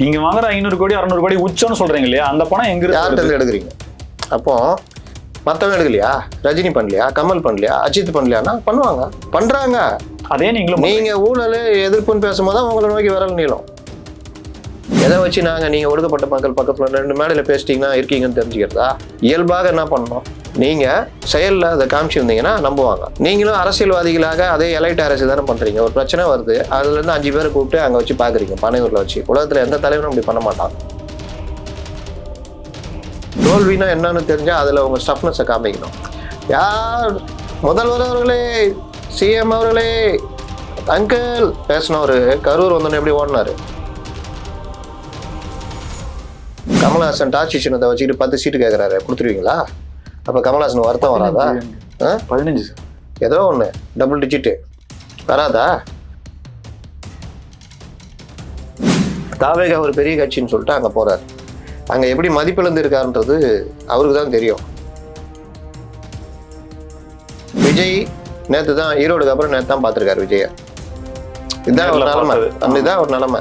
நீங்க வாங்குற ஐநூறு கோடி அறுநூறு கோடி உச்சம்னு சொல்றீங்க இல்லையா? அந்த பணம் எங்க யார்கிட்ட எடுக்கிறீங்க? அப்போ மற்றவங்க எடுக்கலையா? ரஜினி பண்ணலையா? கமல் பண்ணலையா? அஜித் பண்ணலையானா பண்ணுவாங்க. பண்றாங்க. அதே நீங்களும் நீங்க ஊழல் எதிர்ப்புன்னு பேசும்போது தான் உங்களை நோக்கி விரல் நீளம். எதை வச்சு நாங்க நீங்க ஒடுக்கப்பட்ட மக்கள் பக்கத்துல ரெண்டு மேடையில பேசிட்டீங்கன்னா இருக்கீங்கன்னு தெரிஞ்சுக்கிறதா? இயல்பாக என்ன பண்ணணும்? நீங்க செயல்ல அதை காமிச்சிருந்தீங்கன்னா நம்புவாங்க. நீங்களும் அரசியல்வாதிகளாக அதே எலைட் அரசு தானே பண்றீங்க. ஒரு பிரச்சனை வருது அதுல இருந்து அஞ்சு பேரை கூப்பிட்டு அங்க வச்சு பாக்குறீங்க பனையூர்ல வச்சு. உலகத்துல எந்த தலைவரும் அப்படி பண்ண மாட்டான் தோல்வினா என்னன்னு தெரிஞ்சா அதுல உங்க ஸ்டஃப்னஸை காமிக்கணும். யார்? முதல்வர் அவர்களே சிஎம் அவர்களே அங்கிள் பேசினவர் கரூர் வந்தோன்னு எப்படி ஓடினாரு? கமல்ஹாசன் டாச்சி சின்னத்தை வச்சுக்கிட்டு பத்து சீட்டு கேட்குறாரு கொடுத்துருவீங்களா? அப்போ கமல்ஹாசன் வருத்தம் வராதா? பதினஞ்சு. சார் ஏதோ ஒன்று டபுள் டிஜிட்டு வராதா? தாவேகா ஒரு பெரிய கட்சின்னு சொல்லிட்டு அங்கே போறாரு. அங்கே எப்படி மதிப்பிழந்து இருக்காருன்றது அவருக்கு தான் தெரியும். விஜய் நேற்று தான் ஈரோடுக்கு அப்புறம் நேற்று தான் பார்த்துருக்காரு விஜய. இதுதான் ஒரு நிலைமை. அப்படிதான் ஒரு நிலைமை.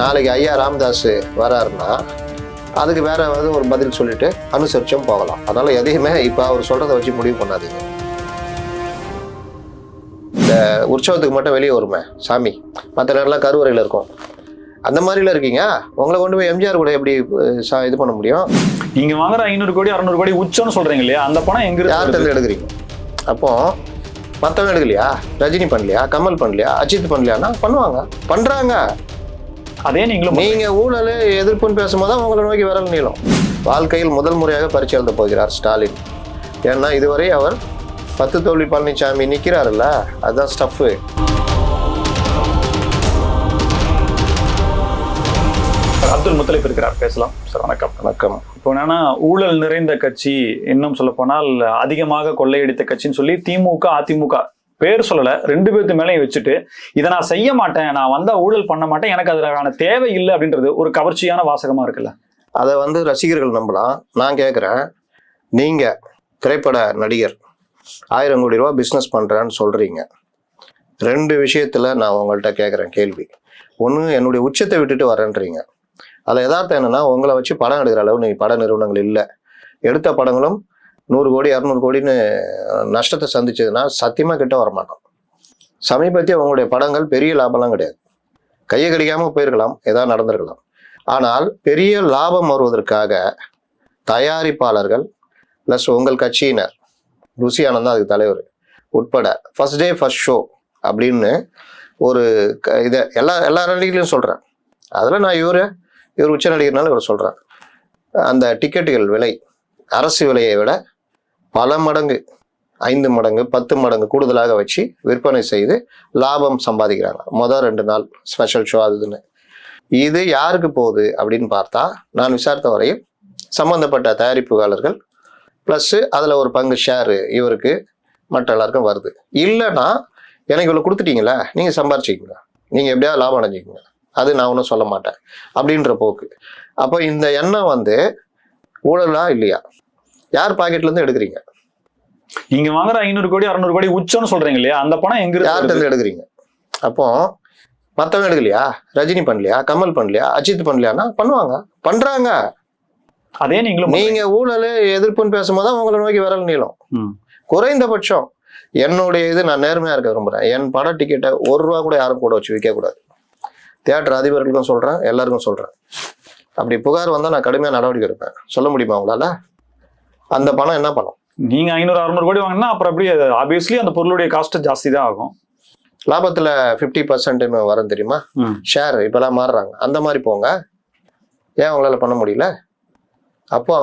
நாளைக்கு ஐயா ராமதாஸ் வராருன்னா அதுக்கு வேற ஏதாவது ஒரு பதில் சொல்லிட்டு அனுசரிச்சும் போகலாம். அதனால எதையுமே இப்போ அவர் சொல்றதை வச்சு முடிவு பண்ணாதீங்க. இந்த உற்சவத்துக்கு மட்டும் வெளியே வருமே சாமி. மற்ற நேரம்லாம் கருவறையில் இருக்கும். அந்த மாதிரில இருக்கீங்க? உங்களை கொண்டு போய் எம்ஜிஆர் கூட எப்படி இது பண்ண முடியும்? நீங்க வாங்குற ஐநூறு கோடி அறுநூறு கோடி உச்சம்னு சொல்றீங்க இல்லையா? அந்த பணம் எங்க வருது? இருந்து எடுக்கிறீங்க? அப்போ மற்றவங்க எடுக்கலையா? ரஜினி பண்ணலையா? கமல் பண்ணலையா? அஜித் பண்ணலையானா பண்ணுவாங்க. பண்றாங்க. அதே நீங்களும் நீங்க ஊழல் எதிர்ப்புன்னு பேசும்போது தான் உங்களை நோக்கி விரல் நீளம். வாழ்க்கையில் முதல் முறையாக பரிச்சை எழுத போகிறார் ஸ்டாலின். ஏன்னா இதுவரை அவர் பத்து தோல்வி பழனிசாமி நிக்கிறாருல்ல அதுதான் ஸ்டஃப்பு. அப்துல் முத்தலிப் இருக்கிறார் பேசலாம். சார் வணக்கம். வணக்கம். இப்போ என்னன்னா ஊழல் நிறைந்த கட்சி இன்னும் சொல்ல போனால் அதிகமாக கொள்ளையடித்த கட்சின்னு சொல்லி திமுக அதிமுக பேர் சொல்லலை ரெண்டு பேர்த்து மேலேயும் வச்சுட்டு இதை நான் செய்ய மாட்டேன் நான் வந்தால் ஊழல் பண்ண மாட்டேன் எனக்கு அதற்கான தேவை இல்லை அப்படின்றது ஒரு கவர்ச்சியான வாசகமாக இருக்குல்ல? அதை வந்து ரசிகர்கள் நம்பலாம். நான் கேட்குறேன் நீங்கள் திரைப்பட நடிகர் ஆயிரம் கோடி ரூபா பிஸ்னஸ் பண்ணுறேன்னு சொல்கிறீங்க ரெண்டு விஷயத்தில் நான் உங்கள்கிட்ட கேட்குறேன் கேள்வி. ஒன்று என்னுடைய உச்சத்தை விட்டுட்டு வரேன்றீங்க. அதில் எதார்த்தம் என்னென்னா உங்களை வச்சு படம் எடுக்கிற அளவு நீ பட நிறுவனங்கள் இல்லை. எடுத்த படங்களும் நூறு கோடி இரநூறு கோடின்னு நஷ்டத்தை சந்திச்சதுன்னா சத்தியமாக கிட்ட வரமாட்டோம். சமீபத்திய உங்களுடைய படங்கள் பெரிய லாபம்லாம் கிடையாது. கையை கிடைக்காமல் போயிருக்கலாம் ஏதாவது நடந்திருக்கலாம். ஆனால் பெரிய லாபம் வருவதற்காக தயாரிப்பாளர்கள் ப்ளஸ் உங்கள் கட்சியினர் ருசி ஆனந்த் அதுக்கு தலைவர் உட்பட ஃபர்ஸ்ட் டே ஃபர்ஸ்ட் ஷோ அப்படின்னு ஒரு க இதை எல்லா எல்லா நடிகர்களையும் சொல்கிறேன் அதில் நான் இவர் இவர் உச்ச நடிகர்னால இவர் சொல்கிறேன் அந்த டிக்கெட்டுகள் விலை அரசு விலையை விட பல மடங்கு ஐந்து மடங்கு பத்து மடங்கு கூடுதலாக வச்சு விற்பனை செய்து லாபம் சம்பாதிக்கிறாங்க. மொதல் ரெண்டு நாள் ஸ்பெஷல் ஷோ அதுன்னு இது யாருக்கு போகுது அப்படின்னு பார்த்தா நான் விசாரித்த வரையில் சம்பந்தப்பட்ட தயாரிப்புகாரர்கள் ப்ளஸ்ஸு அதில் ஒரு பங்கு ஷேரு இவருக்கு மற்ற எல்லாருக்கும் வருது. இல்லைன்னா எனக்கு இவ்வளோ கொடுத்துட்டீங்களே நீங்கள் சம்பாரிச்சிக்கங்க. நீங்கள் எப்படியாவது லாபம் அடைஞ்சிக்கோங்க. அது நான் ஒன்றும் சொல்ல மாட்டேன். அப்படின்ற போக்கு. அப்போ இந்த எண்ணம் வந்து ஊழலா இல்லையா? யார் பாக்கெட்லேருந்து எடுக்கிறீங்க? நீங்க வாங்குற ஐநூறு கோடி அறுநூறு கோடி உச்சம்னு சொல்றீங்க இல்லையா? அந்த பணம் எங்க இருந்து யார்கிட்ட எடுக்கிறீங்க? அப்போ மற்றவங்க எடுக்கலையா? ரஜினி பண்ணலையா? கமல் பண்ணலையா? அஜித் பண்ணலையானா பண்ணுவாங்க. பண்றாங்க. அதே நீங்களும் நீங்க ஊழல் எதிர்ப்புன்னு பேசும்போது தான் உங்களை நோக்கி விரல் நீளம். குறைந்தபட்சம் என்னுடைய இது நான் நேர்மையா இருக்க விரும்புறேன். என் பட டிக்கெட்டை ஒரு ரூபா கூட யாரும் கூட வச்சு விற்க கூடாது. தியேட்டர் அதிபர்களுக்கும் சொல்றேன் எல்லாருக்கும் சொல்றேன். அப்படி புகார் வந்தா நான் கடுமையா நடவடிக்கை எடுப்பேன். சொல்ல முடியுமா உங்களால? அந்த பணம் என்ன பணம்? நீங்க ஐநூறு அறுநூறு கோடி வாங்கினா அப்புறம் எப்படி ஆப்வியஸ்லி அந்த பொருளுடைய காஸ்ட் ஜாஸ்தி தான் ஆகும். லாபத்துல ஃபிஃப்டி பர்சன்ட்னு வரும் தெரியுமா. ஷேர் இப்பெல்லாம் மாறுறாங்க. அந்த மாதிரி போங்க. ஏன் உங்களால பண்ண முடியல? அப்போ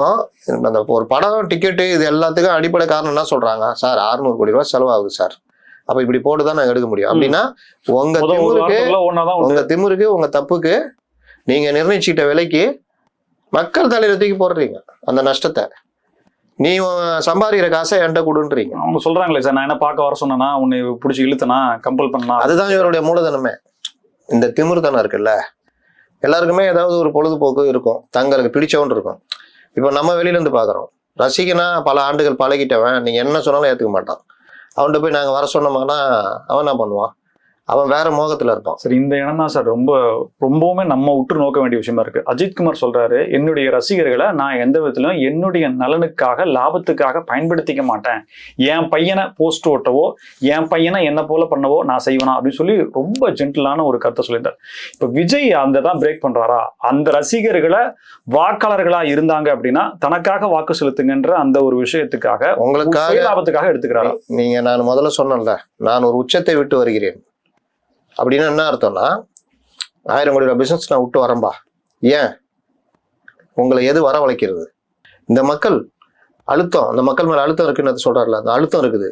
அந்த ஒரு படம் டிக்கெட்டு இது எல்லாத்துக்கும் அடிப்படை காரணம் என்ன சொல்றாங்க? சார் 600 கோடி ரூபாய் செலவாகுது சார். அப்ப இப்படி போட்டு தான் நாங்க எடுக்க முடியும். அப்படின்னா உங்க திமுருக்கு உங்க திமிருக்கு உங்க தப்புக்கு நீங்க நிர்ணயிச்சிட்ட விலைக்கு மக்கள் தலையில தூக்கி போடுறீங்க. அந்த நஷ்டத்தை. நீ சம்பாதிக்கிற காசை என்கிட்ட கொடுன்றீங்க. அவங்க சொல்றாங்களே சார் நான் என்ன பார்க்க வர சொன்னேன்னா உன்னை பிடிச்சி இழுத்தனா கம்பல் பண்ணா அதுதான் இவருடைய மூலதனமே. இந்த திமிர்தனம் இருக்குல்ல எல்லாருக்குமே ஏதாவது ஒரு பொழுதுபோக்கு இருக்கும். தங்களுக்கு பிடிச்சவன் இருக்கும். இப்போ நம்ம வெளியில இருந்து பார்க்குறோம். ரசிகனா பல ஆண்டுகள் பழகிட்டவன் நீங்க என்ன சொன்னாலும் ஏற்றுக்க மாட்டான். அவன்கிட்ட போய் நாங்கள் வர சொன்னோம்னா அவன் என்ன பண்ணுவான்? அவன் வேற மோகத்துல இருப்பான். சரி இந்த இடம் தான் சார். ரொம்ப ரொம்பவுமே நம்ம உற்று நோக்க வேண்டிய விஷயமா இருக்கு. அஜித் குமார் சொல்றாரு என்னுடைய ரசிகர்களை நான் எந்த விதத்திலும் என்னுடைய நலனுக்காக லாபத்துக்காக பயன்படுத்திக்க மாட்டேன். என் பையனை போஸ்ட் ஓட்டவோ என் பையனை என்ன போல பண்ணவோ நான் செய்வேனா? அப்படின்னு சொல்லி ரொம்ப ஜென்டிலான ஒரு கருத்தை சொல்லியிருந்தார். இப்ப விஜய் அந்த தான் பிரேக் பண்றாரா? அந்த ரசிகர்களை வாக்காளர்களா இருந்தாங்க அப்படின்னா தனக்காக வாக்கு செலுத்துங்கன்ற அந்த ஒரு விஷயத்துக்காக உங்களுக்காக சுய லாபத்துக்காக எடுத்துக்கிறாரா நீங்க நான் முதல்ல சொன்னேன்ல நான் ஒரு உச்சத்தை விட்டு வருகிறேன். அப்படின்னு என்ன அர்த்தம்னா ஆயிரம் கோடி ரூபாய் பிசினஸ் நான் விட்டு வரம்பா ஏன்? உங்களை எது வரவழைக்கிறது? இந்த மக்கள் அழுத்தம் அந்த மக்கள் மேலே அழுத்தம் இருக்குன்னு சொல்கிறார்ல அந்த அழுத்தம் இருக்குது.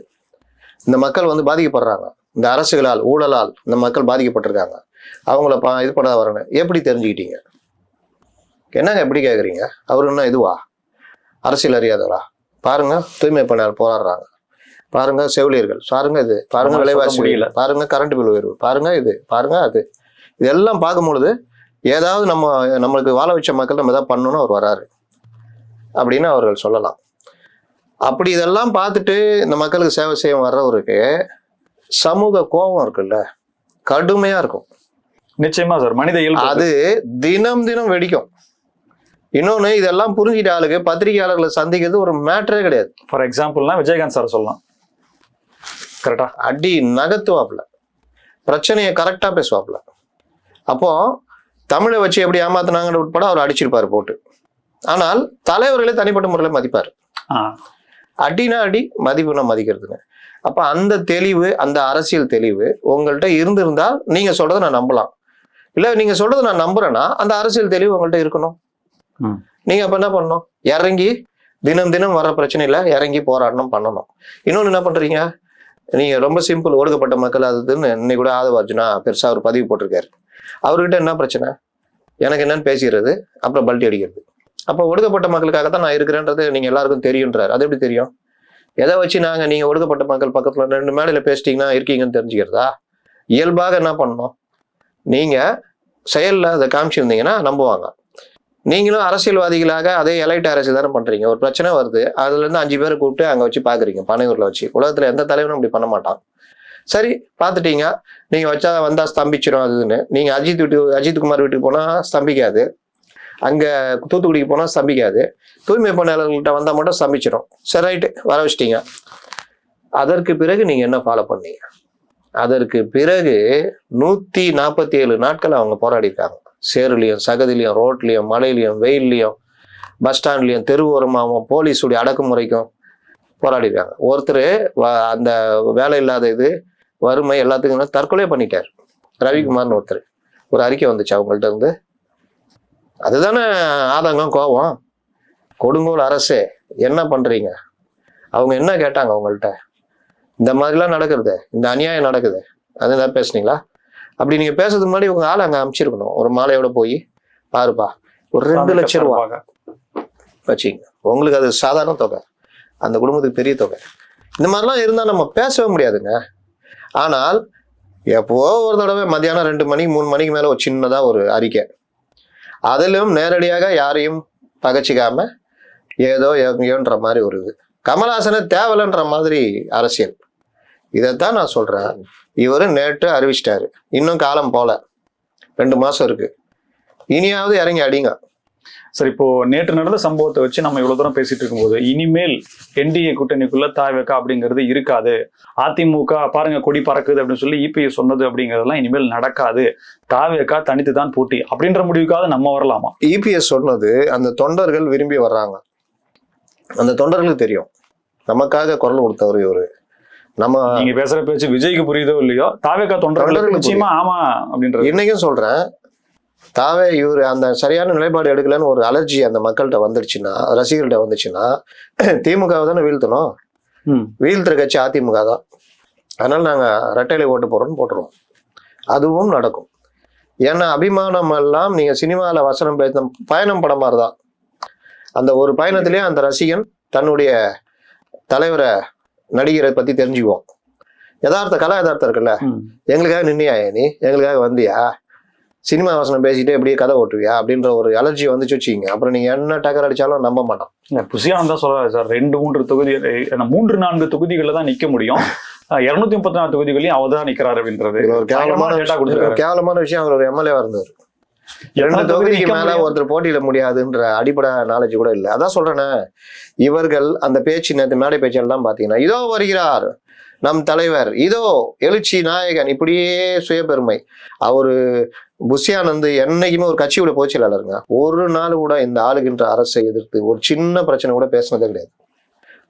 இந்த மக்கள் வந்து பாதிக்கப்படுறாங்க. இந்த அரசுகளால் ஊழலால் இந்த மக்கள் பாதிக்கப்பட்டிருக்காங்க. அவங்கள பா இது பண்ணாத வரணும் எப்படி தெரிஞ்சுக்கிட்டீங்க? என்னங்க எப்படி கேட்குறீங்க அவரு என்ன இதுவா? அரசியல் அறியாதவரா? பாருங்க தூய்மை பணியாளர் போராடுறாங்க. பாருங்க செவிலியர்கள். பாருங்க இது. பாருங்க விலைவாசி. முடியல. பாருங்க கரண்ட் பில் உயர்வு. பாருங்க இது. பாருங்க அது. இதெல்லாம் பார்க்கும் பொழுது ஏதாவது நம்ம நம்மளுக்கு வாழ வச்ச மக்கள் நம்ம எதாவது பண்ணணும்னு அவர் வராரு. அப்படின்னு அவர்கள் சொல்லலாம். அப்படி இதெல்லாம் பார்த்துட்டு இந்த மக்களுக்கு சேவை செய்ய வர்றவருக்கு சமூக கோபம் இருக்குல்ல? கடுமையா இருக்கும். நிச்சயமா சார். மனித இயல்பு அது. தினம் தினம் வெடிக்கும். இன்னொன்னு இதெல்லாம் புரிஞ்சிட்ட ஆளுக்கு பத்திரிகையாளர்களை சந்திக்கிறது ஒரு மேட்டரே கிடையாது. ஃபார் எக்ஸாம்பிள்னா விஜயகாந்த் சார் சொல்லலாம். கரெக்டா அடி நகர்த்துவாப்புல. பிரச்சனையை கரெக்டா பேசுவாப்புல. அப்போ தமிழை வச்சு எப்படி ஏமாத்துனாங்கன்னு உட்பட அவர் அடிச்சிருப்பாரு போட்டு. ஆனால் தலைவர்களே தனிப்பட்ட முறையில் மதிப்பார். அடினா அடி மதிப்புனா மதிக்கிறதுன்னு. அப்ப அந்த தெளிவு அந்த அரசியல் தெளிவு உங்கள்கிட்ட இருந்திருந்தால் நீங்க சொல்றதை நான் நம்பலாம். இல்ல நீங்க சொல்றதை நான் நம்புறேன்னா அந்த அரசியல் தெளிவு உங்கள்கிட்ட இருக்கணும். ம். நீங்க அப்ப என்ன பண்ணணும்? இறங்கி தினம் தினம் வர பிரச்சனையில இறங்கி போராடணும் பண்ணணும். இன்னொன்னு என்ன பண்றீங்க? நீங்கள் ரொம்ப சிம்பிள் ஒடுக்கப்பட்ட மக்கள் அதுன்னு இன்னைக்கு கூட ஆதவார்ஜுனா பெருசாக ஒரு பதிவு போட்டிருக்காரு. அவர்கிட்ட என்ன பிரச்சனை? எனக்கு என்னன்னு பேசிடுறது அப்புறம் பல்ட்டி அடிக்கிறது. அப்போ ஒடுக்கப்பட்ட மக்களுக்காக தான் நான் இருக்கிறேன்றது நீங்கள் எல்லாருக்கும் தெரியுன்றாரு அது எப்படி தெரியும்? எதை வச்சு நாங்கள் நீங்கள் ஒடுக்கப்பட்ட மக்கள் பக்கத்தில் ரெண்டு மேடையில் பேசிட்டீங்கன்னா இருக்கீங்கன்னு தெரிஞ்சுக்கிறதா? இயல்பாக என்ன பண்ணணும்? நீங்கள் செயலில் அதை காமிச்சிருந்தீங்கன்னா நம்புவாங்க. நீங்களும் அரசியல்வாதிகளாக அதே எலைட் அரசியல் தானே பண்றீங்க. ஒரு பிரச்சனை வருது. அதுல இருந்து அஞ்சு பேரை கூப்பிட்டு அங்க வச்சு பாக்குறீங்க. பனையூர்ல வச்சு. உலகத்துல எந்த தலைவனும் அப்படி பண்ண மாட்டான். சரி பார்த்துட்டீங்க. நீங்க வச்சா வந்தா ஸ்தம்பிச்சிடும் அதுன்னு நீங்க அஜித் வீட்டு அஜித் குமார் வீட்டுக்கு போனா ஸ்தம்பிக்காது. அங்க தூத்துக்குடிக்கு போனா ஸ்தம்பிக்காது. தூய்மை பணியாளர்கள்ட்ட வந்தா மட்டும் ஸ்தம்பிச்சிடும் சரி ரைட்டு. வர வச்சிட்டீங்க. அதற்கு பிறகு நீங்க என்ன ஃபாலோ பண்ணீங்க? அதற்கு பிறகு நூத்தி நாற்பத்தி ஏழு நாட்கள் அவங்க போராடி இருக்காங்க சேருலையும் சகதிலையும் ரோட்லேயும் மலையிலையும் வெயில்லையும் பஸ் ஸ்டாண்ட்லையும் தெருவோரமாகவும் போலீஸுடைய அடக்குமுறைக்கும் போராடிடுறாங்க ஒருத்தர் ஒருத்தர் அந்த வேலை இல்லாத இது வறுமை எல்லாத்துக்கும் தற்கொலை பண்ணிட்டார். ரவிக்குமார்னு ஒருத்தர். ஒரு அறிக்கை வந்துச்சு அவங்கள்ட்ட இருந்து. அதுதானே ஆதங்கம் கோபம்? கொடுங்கோல் அரசே என்ன பண்ணுறீங்க அவங்க என்ன கேட்டாங்க அவங்கள்ட்ட? இந்த மாதிரிலாம் நடக்குது. இந்த அநியாயம் நடக்குது. அது ஏதாவது பேசுனீங்களா? அப்படி நீங்க பேசுறதுக்கு முன்னாடி உங்க ஆளை அங்க அமைச்சிருக்கணும் ஒரு மாலையோட போய் பாருப்பா. ஒரு ரெண்டு லட்சம் ரூபா. வச்சுங்க. உங்களுக்கு அது சாதாரண தொகை. அந்த குடும்பத்துக்கு பெரிய தொகை. இந்த மாதிரிலாம் இருந்தால் நம்ம பேசவே முடியாதுங்க. ஆனால் எப்போ ஒரு தடவை மத்தியானம் ரெண்டு மணிக்கு மூணு மணிக்கு மேலே ஒரு சின்னதாக ஒரு அறிக்கை. அதிலும் நேரடியாக யாரையும் பகச்சிக்காம ஏதோ எங்கேயோன்ற மாதிரி ஒரு இது. கமல்ஹாசனை தேவலைன்ற மாதிரி அரசியல். இதைத்தான் நான் சொல்றேன். இவரு நேற்று அறிவிச்சிட்டாரு. இன்னும் காலம் போல. ரெண்டு மாசம் இருக்கு. இனியாவது இறங்கி அடிங்க. சரி இப்போ நேற்று நடந்த சம்பவத்தை வச்சு நம்ம இவ்வளவு தூரம் பேசிட்டு இருக்கும்போது இனிமேல் என்டிஏ கூட்டணிக்குள்ள தாவேக்கா அப்படிங்கிறது இருக்காது. அதிமுக பாருங்க கொடி பறக்குது அப்படின்னு சொல்லி இபிஎஸ் சொன்னது அப்படிங்கிறதெல்லாம் இனிமேல் நடக்காது. தாவேக்கா தனித்து தான் போட்டி அப்படின்ற முடிவுக்காவது நம்ம வரலாமா? இபிஎஸ் சொன்னது அந்த தொண்டர்கள் விரும்பி வர்றாங்க. அந்த தொண்டர்களுக்கு தெரியும். நமக்காக குரல் கொடுத்தவர் இவரு. நம்ம நீங்க பேசுற பேச்சு விஜய்க்கு புரியுதோ இல்லையோ தாவேக்கா தொண்டர்களுக்கு நிச்சயமா ஆமா அப்படின்றது. இன்னைக்கும் சொல்றேன். தாவே இவர் அந்த சரியான நிலைப்பாடு எடுக்கலன்னு ஒரு அலர்ஜி அந்த மக்கள்கிட்ட வந்துடுச்சுன்னா ரசிகர்கள்ட்ட வந்துச்சுன்னா திமுகவை தானே வீழ்த்தணும். வீழ்த்துற கட்சி அதிமுக தான். அதனால நாங்க ரெட்டையில ஓட்டு போறோம்னு போட்டுருவோம். அதுவும் நடக்கும். ஏன்னா அபிமானம் எல்லாம் நீங்க சினிமால வசனம் பேச பயணம் படம் மாதிரி தான் அந்த ஒரு பயணத்திலேயே அந்த ரசிகன் தன்னுடைய தலைவரை நடிகரை பத்தி தெரிஞ்சுக்குவோம். யதார்த்த கலா யதார்த்தம் இருக்குல்ல. எங்களுக்காக நின்னியா நீ? எங்களுக்காக வந்தியா? சினிமா வசனம் பேசிட்டு எப்படியே கதை ஓட்டுவியா? அப்படின்ற ஒரு அலர்ஜி வந்துச்சு வச்சுக்கிங்க. அப்புறம் நீங்க என்ன டக்கர் அடிச்சாலும் நம்ப மாட்டோம். புசியானந்த் தான் சொல்றாரு சார். ரெண்டு மூன்று தொகுதி மூன்று நான்கு தொகுதிகளில் தான் நிக்க முடியும். இருநூத்தி முப்பத்தி நாலு தொகுதிகளையும் அவர் தான் நிக்கிறாரு அப்படின்றது. கேவலமான கேவலமான விஷயம். அவர் ஒரு எம்எல்ஏ இருந்தார். ரெண்டு தொகுதி தொகுதிக்கு மேல? ஒருத்தர் போட்டியிட முடியாதுன்ற அடிப்படை நாலேஜ் கூட இல்லை. அதான் சொல்றேனே இவர்கள் அந்த பேச்சு நேற்று மேடை பேச்செல்லாம் பாத்தீங்கன்னா இதோ வருகிறார் நம் தலைவர் இதோ எழுச்சி நாயகன் இப்படியே சுயபெருமை. அவரு புஷியானந்து என்னைக்குமே ஒரு கட்சியோட பொதுச்செயலாளருங்க ஒரு நாள் கூட இந்த ஆளுகின்ற அரசை எதிர்த்து ஒரு சின்ன பிரச்சனை கூட பேசினதே கிடையாது.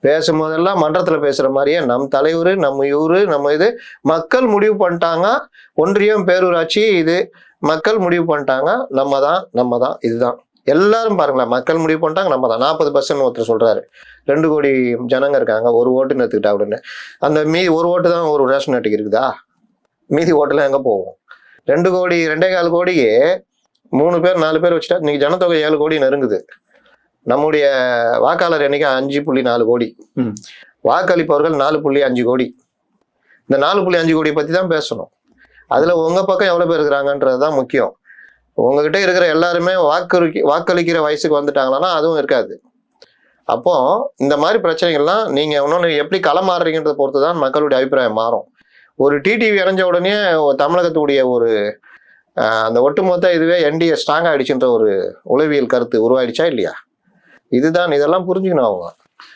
பேசும்போதெல்லாம் மன்றத்துல பேசுற மாதிரியே நம் தலைவர் நம்ம இவரு நம்ம இது மக்கள் முடிவு பண்ணிட்டாங்க. ஒன்றியம் பேரூராட்சி இது மக்கள் முடிவு பண்ணிட்டாங்க நம்ம தான் நம்ம தான் இதுதான். எல்லாரும் பாருங்களேன் மக்கள் முடிவு பண்ணிட்டாங்க நம்ம தான் நாற்பது பர்சன்ட் ஒருத்தர் சொல்றாரு. ரெண்டு கோடி ஜனங்க இருக்காங்க ஒரு ஓட்டுன்னு எடுத்துக்கிட்டா அப்படின்னு. அந்த மீதி ஒரு ஓட்டு தான் ஒரு ரேஷன் அட்டைக்கு இருக்குதா? மீதி ஓட்டுலாம் எங்க போகும்? ரெண்டு கோடி ரெண்டே கால் கோடிக்கு மூணு பேர் நாலு பேர் வச்சுட்டா இன்னைக்கு ஜனத்தொகை ஏழு கோடி நெருங்குது. நம்முடைய வாக்காளர் எண்ணிக்கை அஞ்சு புள்ளி நாலு கோடி. வாக்களிப்பவர்கள் நாலு புள்ளி அஞ்சு கோடி. இந்த நாலு புள்ளி அஞ்சு கோடியை பத்தி தான் பேசணும். அதுல உங்க பக்கம் எவ்வளவு பேர் இருக்கிறாங்கன்றது தான் முக்கியம். உங்ககிட்ட இருக்கிற எல்லாருமே வாக்களி வாக்களிக்கிற வயசுக்கு வந்துட்டாங்கன்னா அதுவும் இருக்காது. அப்போ இந்த மாதிரி பிரச்சனைகள்லாம் நீங்க இன்னொன்று எப்படி களமாறுறீங்கன்றத பொறுத்து தான் மக்களுடைய அபிப்பிராயம் மாறும். ஒரு டிடிவி இறஞ்ச உடனே தமிழகத்துடைய ஒரு அந்த ஒட்டுமொத்த இதுவே என்டிஏ ஸ்ட்ராங் ஆயிடுச்சுன்ற ஒரு உளவியல் கருத்து உருவாயிடுச்சா இல்லையா? இதுதான் இதெல்லாம் புரிஞ்சுக்கணும் அவங்க.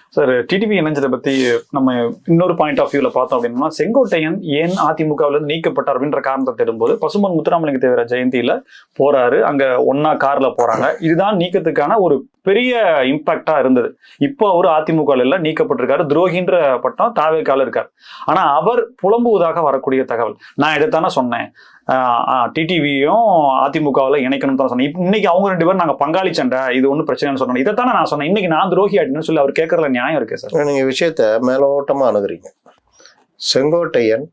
சார் டிடிவி இணைஞ்சதை பத்தி நம்ம இன்னொரு பாயிண்ட் ஆஃப் வியூல பார்த்தோம் அப்படின்னா செங்கோட்டையன் ஏன் அதிமுகவுல இருந்து நீக்கப்பட்டார் அப்படின்ற காரணத்தை தேடும்போது பசுமன் முத்துராமலிங்க தேவர ஜெயந்தியில போறாரு. அங்க ஒன்னா கார்ல போறாங்க. இதுதான் நீக்கத்துக்கான ஒரு பெரிய இம்பாக்டா இருந்தது. இப்போ அவர் அதிமுக எல்லாம் நீக்கப்பட்டிருக்காரு. துரோகின்ற பட்டம் தாவேக்கால இருக்கார். ஆனா அவர் புலம்புவதாக வரக்கூடிய தகவல். நான் இதைத்தானே சொன்னேன். டிடிவியும் அதிமுகவில் இணைக்கணும்னு தான் சொன்னேன். இன்னைக்கு அவங்க ரெண்டு பேரும் நாங்கள் பங்காளி சண்டை இது ஒன்றும் பிரச்சனைன்னு சொன்னோம் இதை தானே நான் சொன்னேன். இன்னைக்கு நான் துரோகி அப்படின்னு சொல்லி அவர் கேட்கறதுல நியாயம் இருக்கு சார். நீங்கள் விஷயத்த மேலோட்டமாக அணுகிறீங்க. செங்கோட்டையன்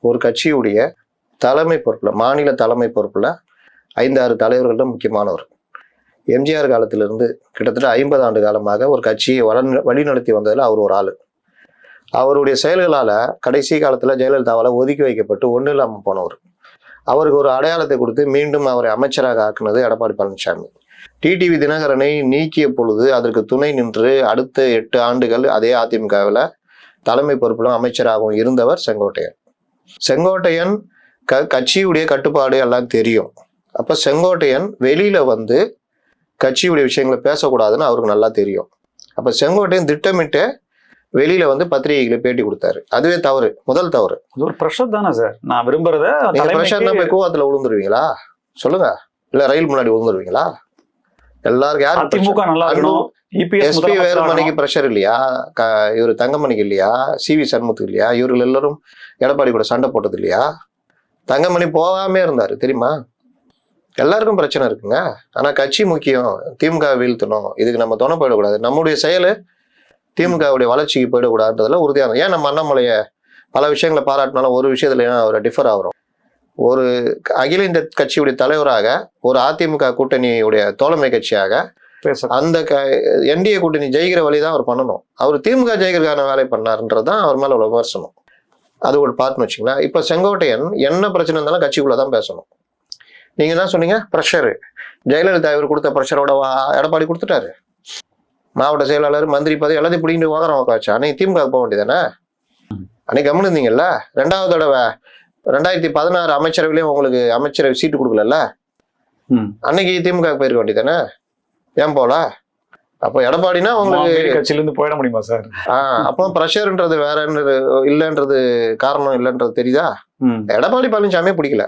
ஒரு கட்சியுடைய தலைமை பொறுப்பில் மாநில தலைமை பொறுப்பில் ஐந்தாறு தலைவர்கள்ட்ட முக்கியமானவர். எம்ஜிஆர் காலத்திலிருந்து கிட்டத்தட்ட ஐம்பது ஆண்டு காலமாக ஒரு கட்சியை வள- வழிநடத்தி வந்ததில் அவர் ஒரு ஆள். அவருடைய செயல்களால் கடைசி காலத்தில் ஜெயலலிதாவால் ஒதுக்கி வைக்கப்பட்டு ஒன்றும் இல்லாமல் போனவர். அவருக்கு ஒரு அடையாளத்தை கொடுத்து மீண்டும் அவரை அமைச்சராக ஆக்குனது எடப்பாடி பழனிசாமி. டிடிவி தினகரனை நீக்கிய பொழுது அதற்கு துணை நின்று அடுத்த எட்டு ஆண்டுகள் அதே அதிமுகவில் தலைமை பொறுப்பிலும் அமைச்சராகவும் இருந்தவர் செங்கோட்டையன். செங்கோட்டையன் க கட்சியுடைய கட்டுப்பாடு எல்லாம் தெரியும். அப்போ செங்கோட்டையன் வெளியில் வந்து கட்சியுடைய விஷயங்களை பேசக்கூடாதுன்னு அவருக்கு நல்லா தெரியும். அப்போ செங்கோட்டையன் திட்டமிட்டு வெளியில வந்து பத்திரிகைகளை பேட்டி கொடுத்தாரு. அதுவே தவறு. முதல் தவறு. அது ஒரு ப்ரெஷர் தானே சார் நான் விரும்புறத பிரஷர்னா போய் கூவத்துல விழுந்துருவீங்களா சொல்லுங்க. இல்ல ரயில் முன்னாடி விழுந்துருவீங்களா எல்லாருக்கும் யாரு அதிமுக நல்லா இருக்கணும். எஸ்பி வேலுமணிக்கு பிரஷர் இல்லையா? க- இவரு தங்கமணிக்கு இல்லையா? சி வி சண்முகத்துக்கு இல்லையா? இவர்கள் எல்லாரும் எடப்பாடி கூட சண்டை போட்டது இல்லையா? தங்கமணி போகாம இருந்தாரு தெரியுமா? எல்லாருக்கும் பிரச்சனை இருக்குங்க. ஆனா கட்சி முக்கியம். திமுக வீழ்த்தணும். இதுக்கு நம்ம துணை போயிடக்கூடாது. நம்முடைய செயல் திமுகவுடைய வளர்ச்சிக்கு போயிடக்கூடாதுன்றதுல உறுதியான ஏன் நம்ம அண்ணாமலைய பல விஷயங்களை பாராட்டினாலும் ஒரு விஷயத்துல அவரை டிஃபர் ஆகிறோம்? ஒரு அகில இந்த கட்சியுடைய தலைவராக ஒரு அதிமுக கூட்டணியுடைய தோழமை கட்சியாக அந்த என்டிஏ கூட்டணி ஜெயிக்கிற வழி தான் அவர் பண்ணணும். அவர் திமுக ஜெயிக்கிறதுக்கான வேலை பண்ணாருன்றது தான் அவர் மேல உள்ள விமர்சனம். அது ஒரு பார்ட்னு வச்சுங்களேன். இப்போ செங்கோட்டையன் என்ன பிரச்சனை இருந்தாலும் கட்சிக்குள்ள தான் பேசணும். நீங்க என்ன சொன்னீங்க? ப்ரெஷரு ஜெயலலிதா இவர் கொடுத்த ப்ரெஷரோட எடப்பாடி கொடுத்துட்டாரு. மாவட்ட செயலாளர் மந்திரி பதவி எல்லாத்தையும் பிடிங்கிட்டு வாங்குறோம் உட்காச்சு அன்னைக்கு திமுக போக வேண்டியதானே அன்னைக்கு கம்முன்னு இருந்தீங்கல்ல ரெண்டாவது தடவை ரெண்டாயிரத்தி பதினாறு அமைச்சரவையிலையும் உங்களுக்கு அமைச்சரவை சீட்டு கொடுக்கலல்ல? ம். அன்னைக்கு திமுக போயிருக்க வேண்டியதானே ஏன் போல? அப்போ எடப்பாடினா உங்களுக்கு மாவேலி கட்சியில இருந்து போயிட முடியுமா சார்? ஆஹ் அப்போ ப்ரெஷர்ன்றது வேறன்றது இல்லைன்றது காரணம் இல்லைன்றது தெரியுதா. எடப்பாடி பழனிசாமியே பிடிக்கல.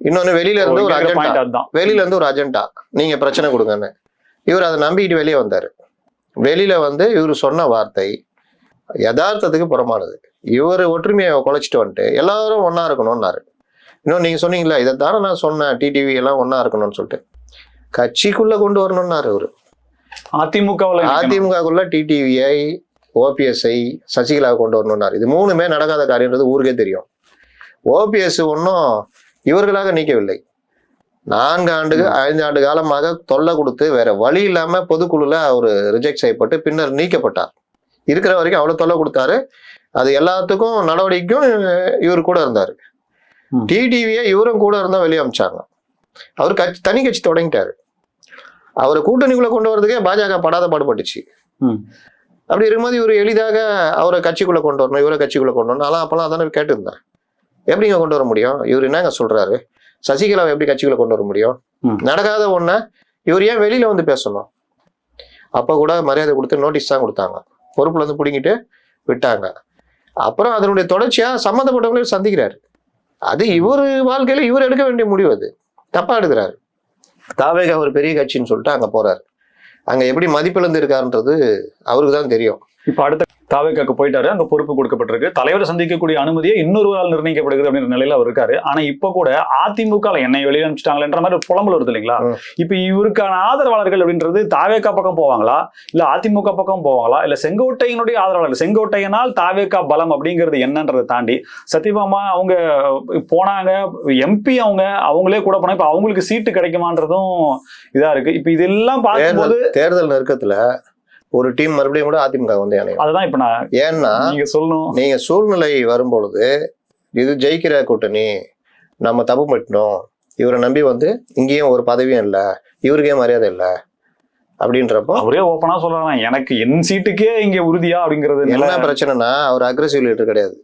இன்னொன்னு வெளியில இருந்து ஒரு அஜெண்டா வெளியில இருந்து ஒரு அஜெண்டா நீங்க பிரச்சனை கொடுங்கன்னு. இவர் அதை நம்பிக்கிட்டு வெளியே வந்தாரு. வெளியில வந்து இவர் சொன்ன வார்த்தை யதார்த்தத்துக்கு புறமானது இவர் ஒற்றுமையை குலைச்சிட்டு வந்துட்டு எல்லாரும் ஒண்ணா இருக்கணும்னாரு. இன்னும் நீங்க சொன்னீங்களா இதை தானே நான் சொன்னேன் டிடிவி எல்லாம் ஒண்ணா இருக்கணும்னு சொல்லிட்டு. கட்சிக்குள்ள கொண்டு வரணும்னாரு அவரு அதிமுகவுல அதிமுகக்குள்ள டிடிவிஐ ஓபிஎஸ்ஐ சசிகலாவை கொண்டு வரணும்னாரு. இது மூணுமே நடக்காத காரியன்றது ஊருக்கே தெரியும். ஓபிஎஸ் ஒன்றும் இவர்களாக நீக்கவில்லை. நான்கு ஆண்டு ஐந்து ஆண்டு காலமாக தொல்லை கொடுத்து வேற வழி இல்லாம பொதுக்குழுல அவர் ரிஜெக்ட் செய்யப்பட்டு பின்னர் நீக்கப்பட்டார். இருக்கிற வரைக்கும் அவ்வளவு தொல்லை கொடுத்தாரு. அது எல்லாத்துக்கும் நடவடிக்கைக்கும் இவர் கூட இருந்தாரு. டிடிவியை இவரும் கூட இருந்தா வெளியே அமிச்சாங்க. அவர் கட்சி தனி கட்சி தொடங்கிட்டாரு. அவரை கூட்டணிக்குள்ள கொண்டு வரதுக்கே பாஜக படாத பாடுபட்டுச்சு. அப்படி இருக்கும்போது இவர் எளிதாக அவரை கட்சிக்குள்ள கொண்டு வரணும் இவரை கட்சிக்குள்ள கொண்டு வரணும். நான் அப்பெல்லாம் அதானே கேட்டிருந்தேன். எப்படிங்க கொண்டு வர முடியும்? இவர் என்னங்க சொல்றாரு? சசிகலாவை எப்படி கட்சிக்குள்ள கொண்டு வர முடியும். நடக்காத ஒண்ண இவர் ஏன் வெளியில வந்து பேசணும்? அப்ப கூட மரியாதை கொடுத்து நோட்டீஸ் தான் கொடுத்தாங்க. பொறுப்புல இருந்து பிடிங்கிட்டு விட்டாங்க. அப்புறம் அதனுடைய தொடர்ச்சியா சம்மந்தப்பட்டவங்களையும் சந்திக்கிறாரு. அது இவர் வாழ்க்கையில இவர் எடுக்க வேண்டிய முடிவு அது. தப்பா எடுக்கிறாரு. தாவேக ஒரு பெரிய கட்சின்னு சொல்லிட்டு அங்க போறாரு. அங்க எப்படி மதிப்பிழந்து இருக்காருன்றது அவருக்கு தான் தெரியும். இப்ப அடுத்த தாவேக்காக்கு போயிட்டாரு. அங்க பொறுப்பு கொடுக்கப்பட்டிருக்கு. தலைவரை சந்திக்கக்கூடிய அனுமதியை இன்னொருவரால் நிர்ணயிக்கப்படுகிறது அப்படின்ற நிலையில அவர் இருக்காரு. ஆனா இப்ப கூட அதிமுக என்னை வெளியே அனுப்பிச்சிட்டாங்களேன்ற மாதிரி ஒரு புலம்பல் வருது இல்லைங்களா. இப்ப இவருக்கான ஆதரவாளர்கள் அப்படின்றது தாவேக்கா பக்கம் போவாங்களா? இல்ல அதிமுக பக்கம் போவாங்களா? இல்ல செங்கோட்டையனுடைய ஆதரவாளர்கள் செங்கோட்டையனால் தாவேக்கா பலம் அப்படிங்கிறது என்னன்றதை தாண்டி சத்யபாமா அவங்க போனாங்க. எம்பி அவங்க அவங்களே கூட போனா இப்ப அவங்களுக்கு சீட்டு கிடைக்குமான்றதும் இதா இருக்கு. இப்ப இதெல்லாம் பார்க்கும்போது தேர்தல் தேர்தல் நெருக்கத்துல ஒரு டீம் மறுபடியும் கூட அதிமுக வந்து இணையும். அதுதான் இப்ப நான் ஏன்னா நீங்க சொல்லணும். நீங்க சூழ்நிலை வரும்பொழுது இது ஜெயிக்கிற கூட்டணி நம்ம தப்பு பண்ணிட்டோம். இவரை நம்பி வந்து இங்கேயும் ஒரு பதவியும் இல்லை இவருக்கே மரியாதை இல்லை அப்படின்றப்போ அவரே ஓப்பனா சொல்றாங்க எனக்கு என் சீட்டுக்கே இங்க உறுதியா அப்படிங்கிறது என்ன பிரச்சனைனா அவர் அக்ரெசிவ் லீடர் கிடையாது.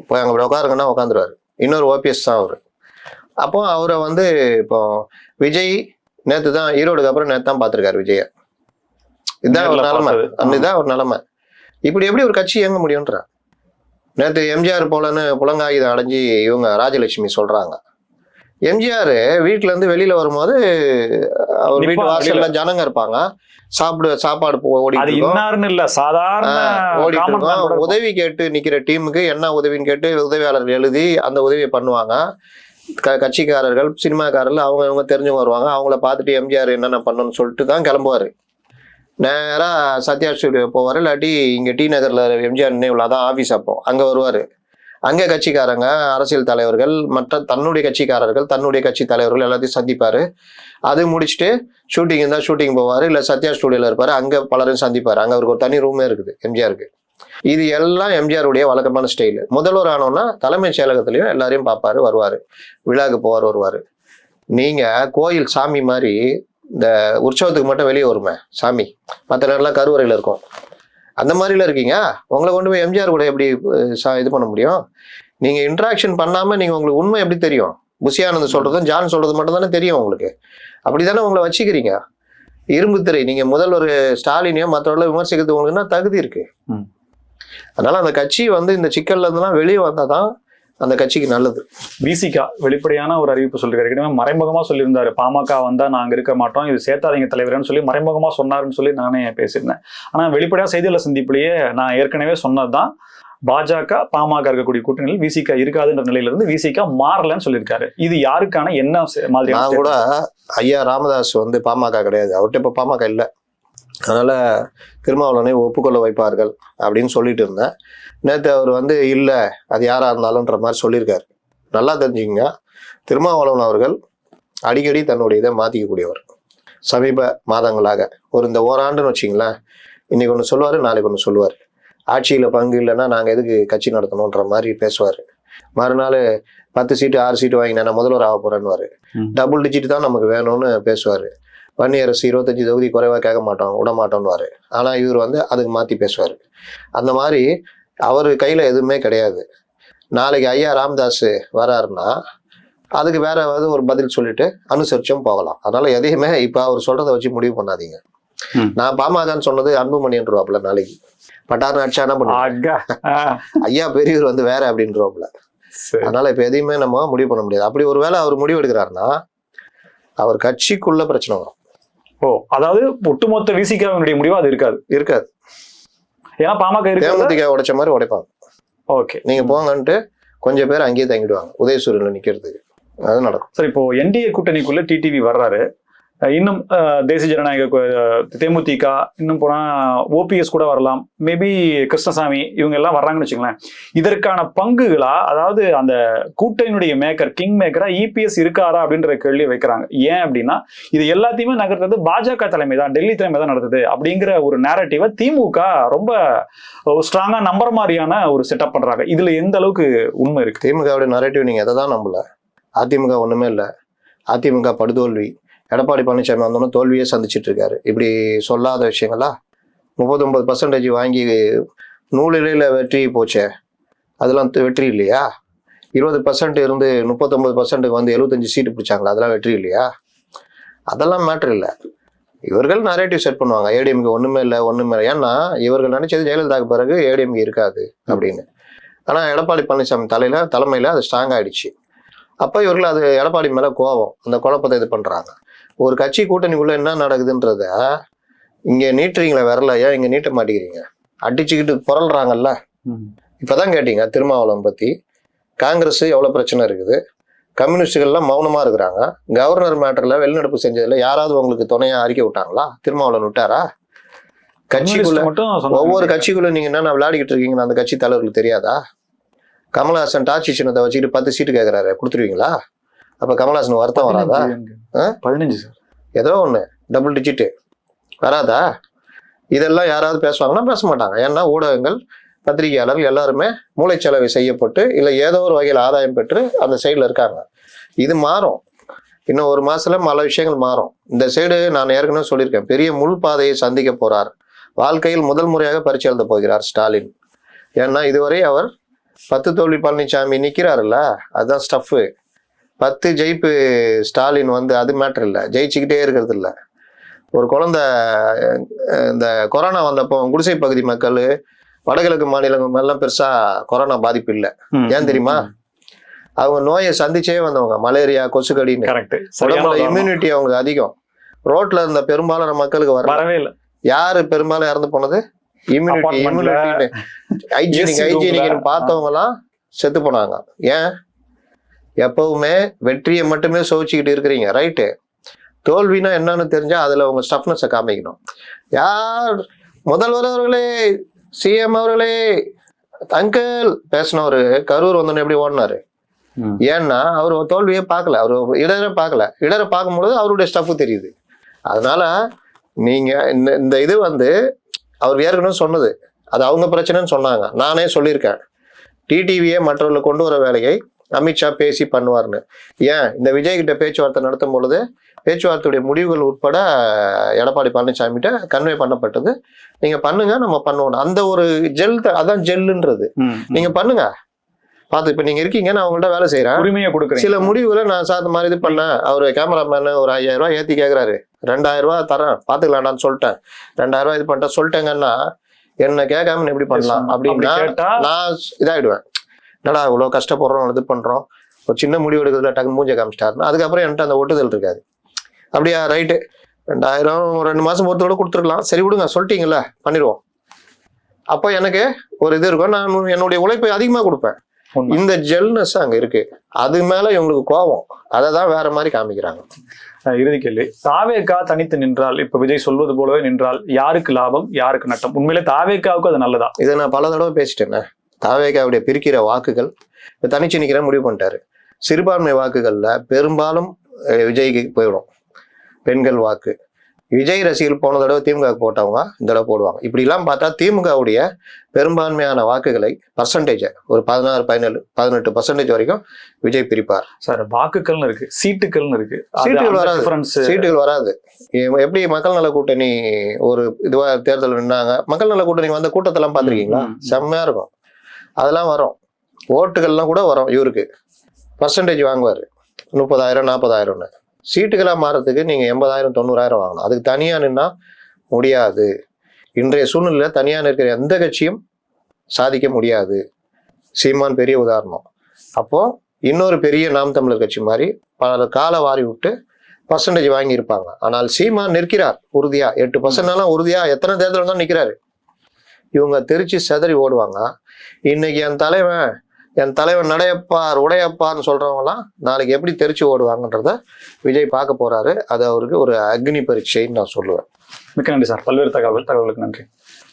இப்போ அங்க உட்காருங்கன்னா உட்காந்துருவாரு. இன்னொரு ஓபிஎஸ் தான் அவரு. அப்போ அவரை வந்து இப்போ விஜய் நேத்து தான் ஈரோடுக்கு அப்புறம் நேத்து தான் பார்த்திருக்காரு விஜய. இதுதான் ஒரு நிலைமை. இதான் ஒரு நிலைமை. இப்படி எப்படி ஒரு கட்சி இயங்க முடியும்ன்றா? நேத்து எம்ஜிஆர் போலன்னு புலங்காயுதம் அடைஞ்சு இவங்க ராஜலட்சுமி சொல்றாங்க. எம்ஜிஆர் வீட்டுல இருந்து வெளியில வரும்போது அவர் வீட்டு வாசல்ல ஜனங்க இருப்பாங்க. சாப்பிடு சாப்பாடு. இன்னாருன்னு இல்ல சாதாரண ஓடிட்டு இருக்கோம். உதவி கேட்டு நிக்கிற டீமுக்கு என்ன உதவின்னு கேட்டு உதவியாளர்கள் எழுதி அந்த உதவியை பண்ணுவாங்க. கட்சிக்காரர்கள் சினிமாக்காரர்கள் அவங்க அவங்க தெரிஞ்சவங்க வருவாங்க. அவங்கள பார்த்துட்டு எம்ஜிஆர் என்னென்ன பண்ணணும்னு சொல்லிட்டு தான் கிளம்புவாரு. நேராக சத்யா ஸ்டுடியோ போவார் இல்லாட்டி இங்கே டி நகரில் எம்ஜிஆர் நினைவில் தான் ஆஃபீஸ் அப்போ. அங்கே வருவார். அங்கே கட்சிக்காரங்க அரசியல் தலைவர்கள் மற்ற தன்னுடைய கட்சிக்காரர்கள் தன்னுடைய கட்சி தலைவர்கள் எல்லாத்தையும் சந்திப்பார். அது முடிச்சுட்டு ஷூட்டிங் இருந்தால் ஷூட்டிங் போவார் இல்லை சத்யா ஸ்டூடியோவில் இருப்பார் அங்கே பலரும் சந்திப்பார். அங்கே அவருக்கு ஒரு தனி ரூமே இருக்குது எம்ஜிஆருக்கு இது எல்லாம் எம்ஜிஆருடைய வழக்கமான ஸ்டைலு முதல்வர் ஆனோன்னா தலைமைச் செயலகத்திலையும் எல்லாரையும் பார்ப்பாரு வருவார். விழாவுக்கு போவார் வருவார். நீங்கள் கோயில் சாமி மாதிரி இந்த உற்சவத்துக்கு மட்டும் வெளியே வருமே சாமி. மற்ற நேரம்லாம் கருவறையில் இருக்கும். அந்த மாதிரில இருக்கீங்க? உங்களை கொண்டு போய் எம்ஜிஆர் கூட எப்படி சா- இது பண்ண முடியும்? நீங்க இன்ட்ராக்ஷன் பண்ணாம நீங்க உங்களுக்கு உண்மை எப்படி தெரியும்? புஷியானந்த் சொல்றதும் ஜான் சொல்றது மட்டும் தானே தெரியும் உங்களுக்கு. அப்படிதானே உங்களை வச்சுக்கிறீங்க? இரும்பு திரை நீங்க முதல்வர் ஸ்டாலினையும் மற்றவர்கள விமர்சிக்கிறது உங்களுக்கு என்ன தகுதி இருக்கு? ம். அதனால அந்த கட்சி வந்து இந்த சிக்கல்ல இருந்தெல்லாம் வெளியே வந்தாதான் அந்த கட்சிக்கு நல்லது. விசிகா வெளிப்படையான ஒரு அறிவிப்பு சொல்லிருக்காரு. ஏற்கனவே மறைமுகமா சொல்லியிருந்தாரு. பாமக வந்தா நாங்க இருக்க மாட்டோம். இது சேத்தாதீங்க தலைவர்னு சொல்லி மறைமுகமா சொன்னாருன்னு சொல்லி நானே பேசியிருந்தேன். ஆனா வெளிப்படையா செய்தியாளர் சந்திப்புலயே நான் ஏற்கனவே சொன்னதுதான். பாஜக பாமக இருக்கக்கூடிய கூட்டணியில் விசிகா இருக்காதுன்ற நிலையில இருந்து விசிகா மாறலன்னு சொல்லியிருக்காரு. இது யாருக்கான என்ன மாதிரியான நான் கூட ஐயா ராமதாஸ் வந்து பாமக கிடையாது. அவர்கிட்ட இப்ப பாமக இல்லை. அதனால திருமாவளவனை ஒப்புக்கொள்ள வைப்பார்கள் அப்படின்னு சொல்லிட்டு இருந்தேன். நேற்று அவர் வந்து இல்லை அது யாரா இருந்தாலும்ன்ற மாதிரி சொல்லியிருக்காரு. நல்லா தெரிஞ்சுங்க திருமாவளவன் அவர்கள் அடிக்கடி தன்னுடைய இதை மாத்திக்கக்கூடியவர். சமீப மாதங்களாக ஒரு இந்த ஓராண்டுன்னு வச்சிங்களேன் இன்னைக்கு ஒன்று சொல்லுவார் நாளைக்கு ஒன்று சொல்லுவார். ஆட்சியில் பங்கு இல்லைன்னா நாங்கள் எதுக்கு கட்சி நடத்தணுன்ற மாதிரி பேசுவார். மறுநாள் பத்து சீட்டு ஆறு சீட்டு வாங்கி நான் முதல்வர் ஆக போறேன்னு ம். டபுள் டிஜிட் தான் நமக்கு வேணும்னு பேசுவார். வன்னி அரசு இருபத்தஞ்சி தொகுதி குறைவாக கேட்க மாட்டோம் விட மாட்டோம்னுவாரு. ஆனால் இவர் வந்து அதுக்கு மாற்றி பேசுவார். அந்த மாதிரி அவர் கையில் எதுவுமே கிடையாது. நாளைக்கு ஐயா ராமதாஸ் வராருன்னா அதுக்கு வேற ஏதாவது ஒரு பதில் சொல்லிட்டு அனுசரிச்சும் போகலாம். அதனால எதையுமே இப்போ அவர் சொல்றதை வச்சு முடிவு பண்ணாதீங்க. நான் பாமகன்னு சொன்னது அன்புமணின்றவாப்புல நாளைக்கு. பட்டார் அடிச்சா என்ன. ஆ, ஐயா பெரியவர் வந்து வேற அப்படின்றவாப்புல. அதனால இப்ப எதையுமே நம்ம முடிவு பண்ண முடியாது. அப்படி ஒருவேளை அவர் முடிவு எடுக்கிறாருன்னா அவர் கட்சிக்குள்ள பிரச்சனை வரும். ஓ அதாவது ஒட்டுமொத்த விசிகாவினுடைய முடிவு அது இருக்காது? இருக்காது. ஏன்னா பாமக தேமுதிக உடைச்ச மாதிரி உடைப்பாங்க. ஓகே. நீங்க போங்கன்ட்டு கொஞ்சம் பேர் அங்கேயே தங்கிடுவாங்க. உதயசூரியன்ல நிக்கிறதுக்கு. அது நடக்கும். சரி இப்போ என்டிஏ கூட்டணிக்குள்ள டிடிவி வர்றாரு. இன்னும் தேசிய ஜனநாயக தேமுதிக இன்னும் போனால் ஓபிஎஸ் கூட வரலாம். மேபி கிருஷ்ணசாமி இவங்க எல்லாம் வர்றாங்கன்னு வச்சுங்களேன் இதற்கான பங்குகளா அதாவது அந்த கூட்டணியுடைய மேக்கர் கிங் மேக்கரா இபிஎஸ் இருக்காரா அப்படின்ற கேள்வி வைக்கிறாங்க. ஏன் அப்படின்னா இது எல்லாத்தையுமே நகர்த்தது பாஜக தலைமை தான் டெல்லி தலைமை தான் நடத்துது அப்படிங்கிற ஒரு நேரட்டிவை திமுக ரொம்ப ஸ்ட்ராங்கா நம்புற மாதிரியான ஒரு செட்டப் பண்றாங்க. இதுல எந்த அளவுக்கு உண்மை இருக்கு? திமுகவுடைய நேரட்டிவ் நீங்க எதை தான் நம்பல? அதிமுக ஒண்ணுமே இல்லை. அதிமுக படுதோல்வி. எடப்பாடி பழனிசாமி வந்தோன்னு தோல்வியே சந்திச்சுட்டு இருக்காரு இப்படி சொல்லாத விஷயங்களா? முப்பத்தொம்பது பர்சன்டேஜ் வாங்கி நூலிலையில் வெற்றி போச்சே. அதெல்லாம் வெற்றி இல்லையா? இருபது பர்சன்ட் இருந்து முப்பத்தொம்பது பர்சன்ட்டுக்கு வந்து எழுபத்தஞ்சு சீட்டு பிடிச்சாங்களா? அதெல்லாம் வெற்றி இல்லையா? அதெல்லாம் மேட்ரு இல்லை. இவர்கள் நரேட்டிவ் செட் பண்ணுவாங்க. ஏடிஎம்கே ஒன்றுமே இல்லை ஒன்றுமே இல்லை. ஏன்னா இவர்கள் நினைச்சது ஜெயலலிதாக்கு பிறகு ஏடிஎம்கே இருக்காது அப்படின்னு. ஆனால் எடப்பாடி பழனிசாமி தலையில் தலைமையில் அது ஸ்ட்ராங் ஆகிடுச்சு அப்போ இவர்கள் அது எடப்பாடி மேலே கோபம் அந்த குழப்பத்தை இது பண்ணுறாங்க ஒரு கட்சி கூட்டணிக்குள்ளே என்ன நடக்குதுன்றத இங்கே நீட்டுறீங்களே விரல ஏன் இங்கே நீட்ட மாட்டேங்கிறீங்க? அடிச்சுக்கிட்டு புரள்றாங்கல்ல. இப்பதான் கேட்டீங்க திருமாவளவன் பத்தி. காங்கிரஸ் எவ்வளவு பிரச்சனை இருக்குது? கம்யூனிஸ்டுகள்லாம் மௌனமா இருக்கிறாங்க. கவர்னர் மேட்டர்ல வெளிநடப்பு செஞ்சதுல யாராவது உங்களுக்கு துணையா அறிக்கை விட்டாங்களா? திருமாவளவன் விட்டாரா? கட்சிக்குள்ள. ஒவ்வொரு கட்சிக்குள்ள நீங்க என்ன விளையாடிக்கிட்டு இருக்கீங்கன்னு அந்த கட்சி தலைவர்களுக்கு தெரியாதா? கமலஹாசன் டாச்சி சின்னத்தை வச்சுக்கிட்டு பத்து சீட்டு கேட்கறாரு கொடுத்துருவீங்களா? அப்ப கமலஹாசன் வருத்தம் வராதா? பதினஞ்சு சார். ஏதோ ஒன்று டபுள் டிஜிட்டு வராதா? இதெல்லாம் யாராவது பேசுவாங்கன்னா பேச மாட்டாங்க. ஏன்னா ஊடகங்கள் பத்திரிகையாளர்கள் எல்லாருமே மூளைச்சலவை செய்யப்பட்டு இல்லை ஏதோ ஒரு வகையில் ஆதாயம் பெற்று அந்த சைடில் இருக்காங்க. இது மாறும். இன்னும் ஒரு மாசத்துல பல விஷயங்கள் மாறும். இந்த சைடு நான் ஏற்கனவே சொல்லியிருக்கேன். பெரிய முள் பாதையை சந்திக்க போறார். வாழ்க்கையில் முதல் முறையாக பரிச்சை எழுத போகிறார் ஸ்டாலின். ஏன்னா இதுவரை அவர் பத்து தோல்வி பழனிசாமி நிற்கிறாருல்ல அதுதான் ஸ்டஃப்பு பத்து ஜெயிப்பு ஸ்டாலின் வந்து அது மேட்டர் இல்லை. ஜெயிச்சுக்கிட்டே இருக்கிறது இல்லை. ஒரு குழந்தை இந்த கொரோனா வந்தப்போ குடிசை பகுதி மக்கள் வடகிழக்கு மாநிலங்கள் எல்லாம் பெருசா கொரோனா பாதிப்பு இல்லை. ஏன் தெரியுமா? அவங்க நோயை சந்திச்சே வந்தவங்க. மலேரியா கொசுக்கடின்னு. உடம்புல இம்யூனிட்டி அவங்களுக்கு அதிகம். ரோட்ல இருந்த பெரும்பாலான மக்களுக்கு வர வரவே இல்ல. யாரு பெரும்பாலும் இறந்து போனது? இம்யூனிட்டி இம்யூனிட்டி ஹைஜீனிக் ஹைஜீனிக்னு roomல, பார்த்தவங்க எல்லாம் செத்து போனாங்க. ஏன்? எப்பவுமே வெற்றியை மட்டுமே சோதிச்சுக்கிட்டு இருக்கிறீங்க ரைட்டு தோல்வினா என்னன்னு தெரிஞ்சா அதுல உங்க ஸ்டஃப்னஸை காமிக்கணும். யார்? முதல்வர் அவர்களே சிஎம் அவர்களே அங்கிள் பேசினவர் கரூர் வந்தோன்னு எப்படி ஓடினாரு. ஏன்னா அவர் தோல்வியே பார்க்கல அவர் இடரை பார்க்கல. இடரை பார்க்கும்பொழுது அவருடைய ஸ்டஃப் தெரியுது. அதனால நீங்க இந்த இந்த இது வந்து அவர் ஏற்கனவே சொன்னது. அது அவங்க பிரச்சனைன்னு சொன்னாங்க. நானே சொல்லியிருக்கேன். டிடிவியை மற்றவர்களை கொண்டு வர வேலையை அமித்ஷா பேசி பண்ணுவார்னு ஏன்? இந்த விஜய் கிட்ட பேச்சுவார்த்தை நடத்தும் பொழுது பேச்சுவார்த்தையுடைய முடிவுகள் உட்பட எடப்பாடி பழனிசாமிகிட்ட கன்வே பண்ணப்பட்டது. நீங்க பண்ணுங்க நம்ம பண்ணுவோம் அந்த ஒரு ஜெல் அதான் ஜெல்லுன்றது. நீங்க பண்ணுங்க. பார்த்து இப்ப நீங்க இருக்கீங்க நான் உங்கள்ட்ட வேலை செய்யறேன் உரிமையை கொடுக்குறீங்க. சில முடிவுகளை நான் சார் இந்த மாதிரி இது பண்ணேன். அவர் கேமராமேன் ஒரு ஐயாயிரம் ரூபாய் ஏத்தி கேக்குறாரு. ரெண்டாயிரம் ரூபாய் தரேன். பாத்துக்கலாம்டான்னு சொல்லிட்டேன். ரெண்டாயிரம் ரூபாய் இது பண்ணிட்டேன். சொல்லிட்டேங்கன்னா என்ன கேட்காம எப்படி பண்ணலாம். அப்படி அப்படின்னா நான் இதாயிடுவேன். என்னடா இவ்வளோ கஷ்டப்படுறோம் இது பண்றோம். ஒரு சின்ன முடிவு எடுக்கிறதுல டக்குன்னு மூஞ்ச காமிச்சிட்டாருன்னா அதுக்கப்புறம் என்கிட்ட அந்த ஒட்டுதல் இருக்காது. அப்படியா ரைட்டு. ரெண்டாயிரம் ஒரு ரெண்டு மாசம் பொறுத்தோட கொடுத்துருக்கலாம். சரி விடுங்க சொல்லிட்டீங்கல்ல பண்ணிடுவோம். அப்போ எனக்கு ஒரு இது இருக்கும் நான் என்னுடைய உழைப்பை அதிகமாக கொடுப்பேன். இந்த ஜெல்னஸ் அங்க இருக்கு. அது மேல இவங்களுக்கு கோபம். அதை தான் வேற மாதிரி காமிக்கிறாங்க. இறுதி கேள்வி. தாவேக்கா தனித்து நின்றால் இப்ப விஜய் சொல்வது போலவே நின்றால் யாருக்கு லாபம் யாருக்கு நட்டம்? உண்மையிலே தாவேக்காவுக்கு அது நல்லதா? இதை நான் பல தடவை பேசிட்டேனே. தாவேகாவுடைய பிரிக்கிற வாக்குகள் தனிச்சு நிக்கிற முடிவு பண்ணிட்டாரு. சிறுபான்மை வாக்குகள்ல பெரும்பாலும் விஜய்க்கு போயிடும். பெண்கள் வாக்கு. விஜய் ரசிகர்கள் போன தடவை திமுக போட்டவங்க இந்த தடவை போடுவாங்க. இப்படிலாம் பார்த்தா திமுகவுடைய பெரும்பான்மையான வாக்குகளை பர்சன்டேஜ் ஒரு பதினாறு பதினேழு பதினெட்டு பர்சன்டேஜ் வரைக்கும் விஜய் பிரிப்பார். சார் வாக்குகள்னு இருக்கு சீட்டுகள்னு இருக்கு. சீட்டுகள் வராது. சீட்டுகள் வராது. எப்படி மக்கள் நல கூட்டணி ஒரு இதுவா தேர்தல் நின்னாங்க? மக்கள் நல கூட்டணி வந்த கூட்டத்தெல்லாம் பார்த்திருக்கீங்களா. செம்மையா இருக்கும். அதெல்லாம் வரும். ஓட்டுகள்லாம் கூட வரும் இவருக்கு. பர்சன்டேஜ் வாங்குவார். முப்பதாயிரம் நாற்பதாயிரம்னு சீட்டுகளாக மாறத்துக்கு நீங்கள் எண்பதாயிரம் தொண்ணூறாயிரம் வாங்கணும். அதுக்கு தனியாக நின்னா முடியாது. இன்றைய சூழ்நிலையில தனியாக இருக்கிற எந்த கட்சியும் சாதிக்க முடியாது. சீமான் பெரிய உதாரணம். அப்போது இன்னொரு பெரிய நாம் தமிழர் கட்சி மாதிரி பல கால வாரி விட்டு பர்சன்டேஜ் வாங்கியிருப்பாங்க. ஆனால் சீமான் நிற்கிறார் உறுதியாக எட்டு பர்சன்ட்னாலும் உறுதியாக எத்தனை தேர்தல் தான் நிற்கிறாரு. இவங்க திருச்சி செதறி ஓடுவாங்க. இன்னைக்கு என் தலைவன் என் தலைவன் நடையப்பார் உடையப்பார்னு சொல்றவங்கலாம் நாளைக்கு எப்படி தெரிச்சு ஓடுவாங்கன்றத விஜய் பார்க்க போறாரு. அது அவருக்கு ஒரு அக்னி பரீட்சைன்னு நான் சொல்லுவேன். மிக்க நன்றி சார். பல்வேறு தகவல் தகவலுக்கு நன்றி.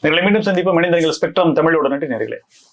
நேர்களை மீண்டும் சந்திப்போம். மனிதர்கள் ஸ்பெக்ட்ரம் தமிழோட நன்றி நேர்களே.